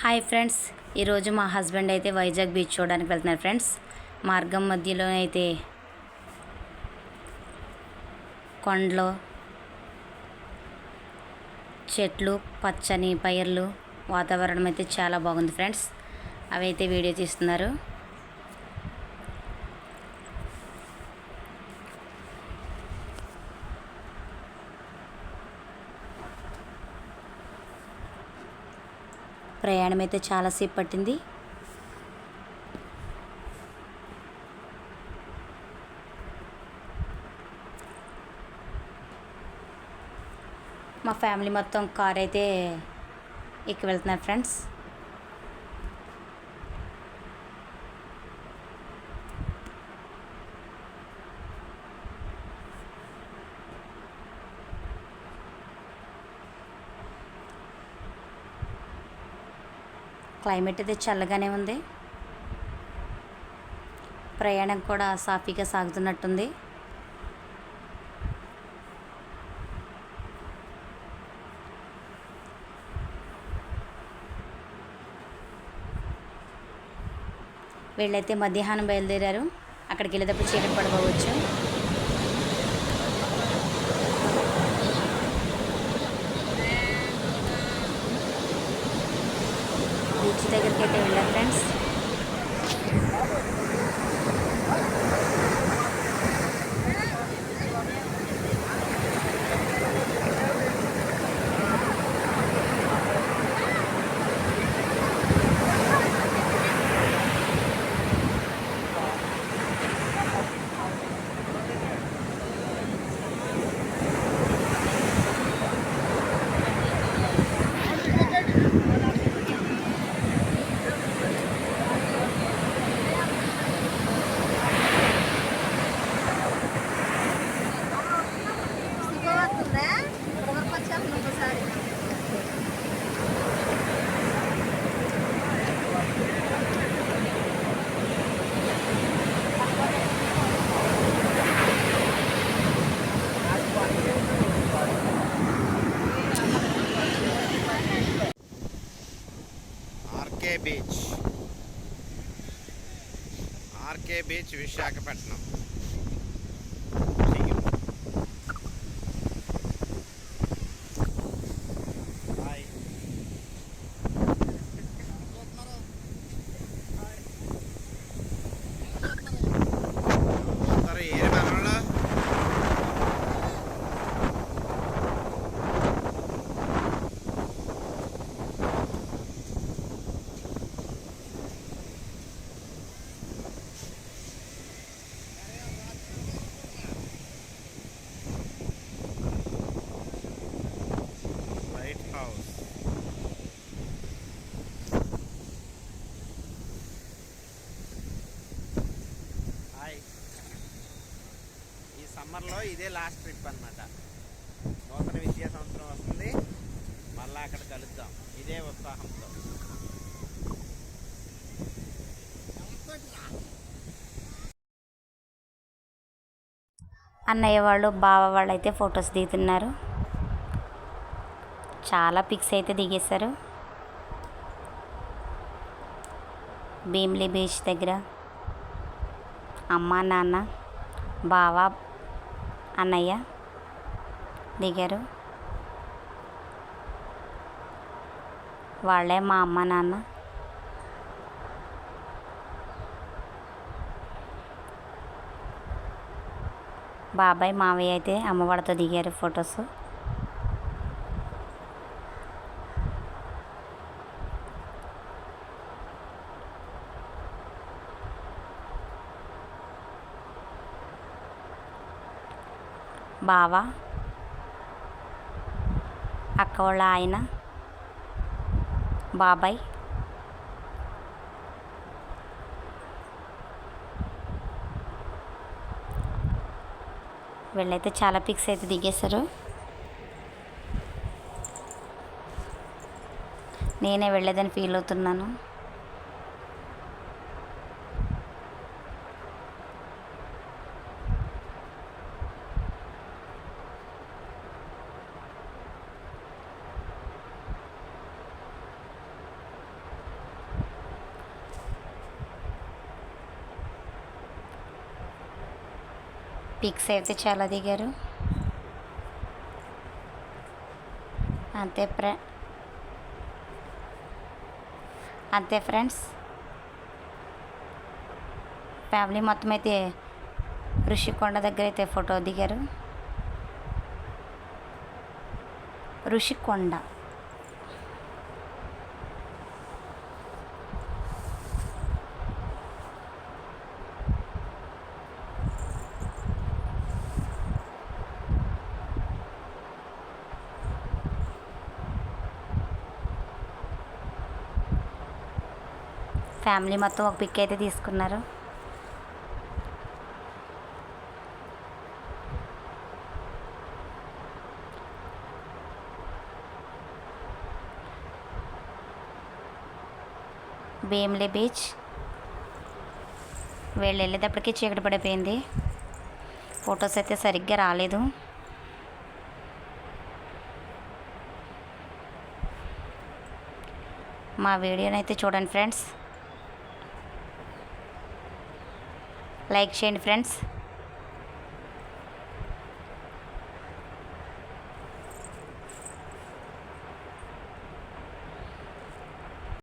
Hi friends ఈరోజు మా husband అయితే వైజాగ్ బీచ్ చూడడానికి వెళ్తున్నారు ఫ్రెండ్స్. మార్గం మధ్యలో అయితే కొండలు చెట్లు పచ్చని పైర్లు వాతావరణం అయితే చాలా బాగుంది ఫ్రెండ్స్. అవి అయితే వీడియో తీస్తున్నారు. ప్రయాణం అయితే చాలాసేపు పట్టింది. మా ఫ్యామిలీ మొత్తం కార్ అయితే ఎక్కి వెళ్తున్నారు ఫ్రెండ్స్. క్లైమేట్ అయితే చల్లగానే ఉంది. ప్రయాణం కూడా సాఫీగా సాగుతున్నట్టుంది. వీళ్ళైతే మధ్యాహ్నం బయలుదేరారు. అక్కడికి వెళ్ళేటప్పుడు చీకటి పడిపోవచ్చు బీచ్ దగ్గరికి అయితే వెళ్ళారు friends. RK beach. RK beach Visakhapatnam. సమ్మర్లో ఇదే లాస్ట్ ట్రిప్ అనమాట నూతన విద్యా సంవత్సరం వస్తుంది. మళ్ళా అక్కడ కలుద్దాం. ఇదే ఉత్సాహంతో. అన్నయ్య వాళ్ళు బావ వాళ్ళు అయితే ఫొటోస్ దిగుతున్నారు. చాలా పిక్స్ అయితే దిగేశారు. భీమ్లీ బీచ్ దగ్గర అమ్మ నాన్న బావ అన్నయ్య దిగారు. వాళ్ళే మా అమ్మ నాన్న. బాబాయ్ మావయ్య అయితే అమ్మవాడితో దిగారు ఫొటోస్. బావ అక్క వాళ్ళ ఆయన బాబాయ్. వీళ్ళైతే చాలా పిక్స్ అయితే దిగేశారు. నేనే వెళ్ళేదని ఫీల్ అవుతున్నాను. పిక్స్ అయితే చాలా దిగారు అంతే ఫ్రె అంతే ఫ్రెండ్స్. ఫ్యామిలీ మొత్తం అయితే ఋషికొండ దగ్గర అయితే ఫోటో దిగారు. ఋషికొండ. ఫ్యామిలీ మొత్తం ఒక పిక్ అయితే తీసుకున్నారు. భీమ్లీ బీచ్. వీళ్ళు వెళ్ళేటప్పటికి చీకటి పడిపోయింది. ఫొటోస్ అయితే సరిగ్గా రాలేదు. మా వీడియోని అయితే చూడండి ఫ్రెండ్స్. లైక్ చేయండి ఫ్రెండ్స్